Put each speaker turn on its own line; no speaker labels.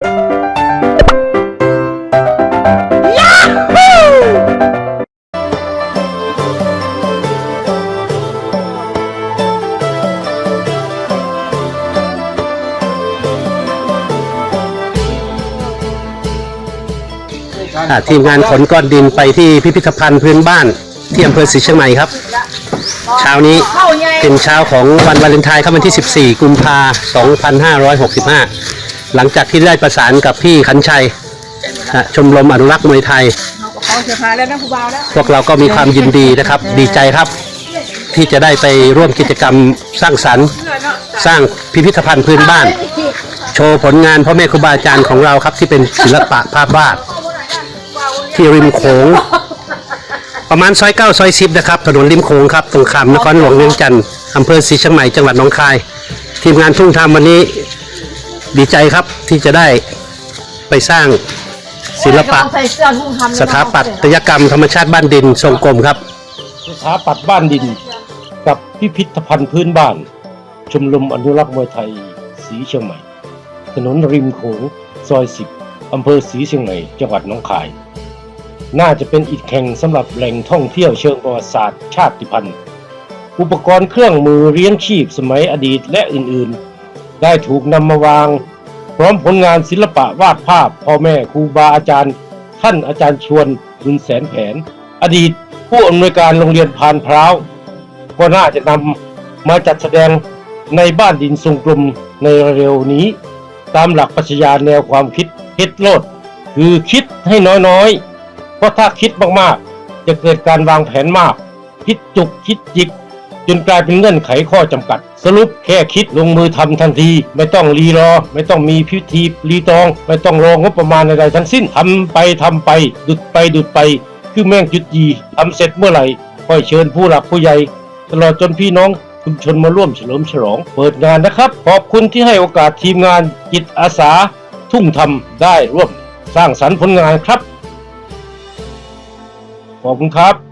อ่าทีมงานขนก้อนดินไปที่พิพิธภัณฑ์พื้นบ้านที่อำเภอศรีเชียงใหม่ครับ เช้านี้เป็นเช้าของวันวาเลนไทน์ครับวันที่ 14 กุมภา2565 หลังจากที่ได้ประสานกับพี่ขันชัยอะชมรมอนุรักษ์มวยไทย
เขาเสียพายแล้วนะครูบาวแล้ว
พวกเราก็มีความยินดีนะครับ ดีใจครับ ที่จะได้ไปร่วมกิจกรรมสร้างสรรค์ สร้างพิพิธภัณฑ์พื้นบ้าน โชว์ผลงานพ่อแม่ครูบาอาจารย์ของเราครับ ที่เป็นศิลปะภาพวาดที่ริมโขง ประมาณซอยเก้าซอยสิบนะครับ ถนนริมโขงครับตรงข้ามนครหลวงเวียงจันทร์อำเภอศรีเชียงใหม่จังหวัดหนองคาย ทีมงานทุ่งทำวันนี้ ดีใจครับที่จะได้ไปสร้างศิลปะ
ใส่เสื้อทุ่งทำ
สถาปัตยกรรมธรรมชาติบ้านดินทรงกลมครับ
สถาปัตย์บ้านดิน กับพิพิธภัณฑ์พื้นบ้าน ชมรมอนุรักษ์มวยไทยสีเชียงใหม่ ถนนริมโขงซอยสิบอำเภอสีเชียงใหม่จังหวัดหนองคาย น่าจะเป็นอีกแห่งสำหรับแหล่งท่องเที่ยวเชิงประวัติศาสตร์ชาติพันธุ์ อุปกรณ์เครื่องมือเลี้ยงชีพสมัยอดีตและอื่นๆ ได้ถูกนำมาวาง พร้อมผลงานศิลปะวาดภาพพ่อแม่ครูบาอาจารย์ ท่านอาจารย์ชวนบุญแสนแผน อดีตผู้อำนวยการโรงเรียนพานพร้าวก็น่าจะนำมาจัดแสดงในบ้านดินทรงกลมในเร็วนี้ ตามหลักปรัชญาแนวความคิดเฮ็ดโลด คือคิดให้น้อยๆ เพราะถ้าคิดมากๆ จะเกิดการวางแผนมาก คิดจุกคิดจิก จนกลายเป็นเงื่อนไขข้อจำกัด สรุปแค่คิดลงมือทำทันที ไม่ต้องรีรอ ไม่ต้องมีพิธีรีตอง ไม่ต้องรองบประมาณใดๆทั้งสิ้นทำไปทำไป ดุดไปดุดไป คือแม่งจุดยีทำเสร็จเมื่อไหร่ค่อยเชิญผู้หลักผู้ใหญ่ ตลอดจนพี่น้องชุมชนมาร่วมเฉลิมฉลอง เปิดงานนะครับ ขอบคุณที่ให้โอกาสทีมงานจิตอาสา ทุ่งทำได้ร่วมสร้างสรรค์ผลงานครับ ขอบคุณครับ